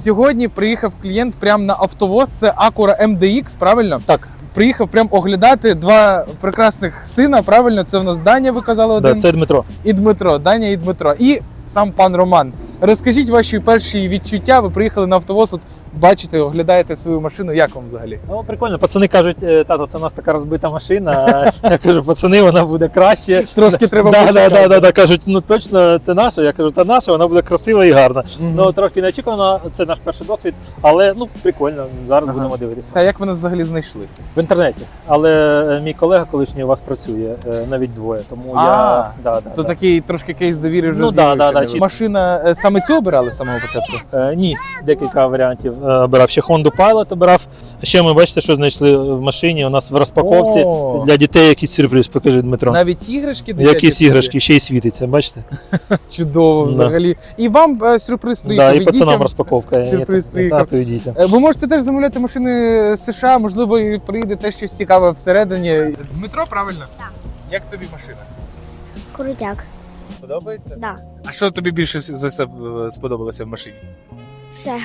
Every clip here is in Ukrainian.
Сьогодні приїхав клієнт прямо на автовоз. Це Acura MDX, правильно? Так, Приїхав прямо оглядати два прекрасних сина. Правильно, це в нас Даня, ви казали да, це Дмитро. і Дмитро. Даня і Дмитро. І сам пан Роман. Розкажіть ваші перші відчуття. Ви приїхали на автовоз. От бачите, оглядаєте свою машину. Як вам взагалі? Ну, прикольно. Пацани кажуть, е, тато, це у нас така розбита машина. Я кажу, пацани, вона буде краще. Трошки треба да, да, почекати. да, да, да. Кажуть, ну точно це наша. Я кажу, та наша, вона буде красива і гарна. Мгм. Ну трохи неочікувано, це наш перший досвід, але ну прикольно. Зараз Ага. будемо дивитися. А як ви нас взагалі знайшли? В інтернеті. Але е, мій колега колишній у вас працює, е, навіть двоє. Тому А, я да, да, То да. такий трошки кейс довіри вже Ну, да, з'явився. да, да, в Машина саме цю обирали з самого початку? Е, ні, декілька варіантів обирав. Ще Honda Pilot обирав. Ще ми бачите, що знайшли в машині. У нас в розпаковці О. для дітей якийсь сюрприз. Покажи, Дмитро. Навіть іграшки дитячі Якісь іграшки, ще й світиться, бачите? Чудово, взагалі. І вам е, сюрприз приїхав. Да, і пацанам дітям. розпаковка. Сюрприз Ні, приїхав. Тату і дітям. Е, Ви можете теж замовляти машини з США, можливо, і прийде те щось цікаве всередині. Дмитро, правильно? Так. Як тобі машина? Крутяк, Подобається? да. А що тобі більше за все е, сподобалося в машині? Все.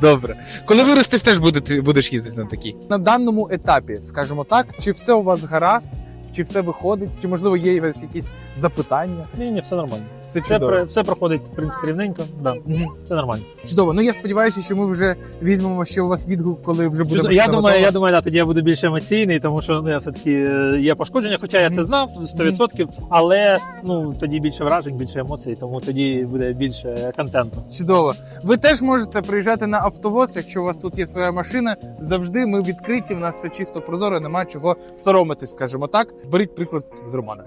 Добре. Коли виростеш, теж будете- будеш їздити на такій. На даному етапі, скажімо так, чи все у вас гаразд, чи все виходить, чи можливо є у вас якісь запитання? Ні, ні, все нормально. Все Все, чудово. про- все проходить, в принципі, рівненько. Да. Мгм. Все нормально. Чудово. Ну я сподіваюся, що ми вже візьмемо ще у вас відгук, коли вже буде Я думаю, готова. я думаю, да, тоді я буду більш емоційний, тому що ну, я все-таки е, є пошкодження, хоча я це знав 100%, але ну тоді більше вражень, більше емоцій, тому тоді буде більше контенту. Чудово. Ви теж можете приїжджати на автовоз, якщо у вас тут є своя машина. Завжди ми відкриті. У нас все чисто прозоро, немає чого соромитись, скажімо так. Беріть приклад з Романа.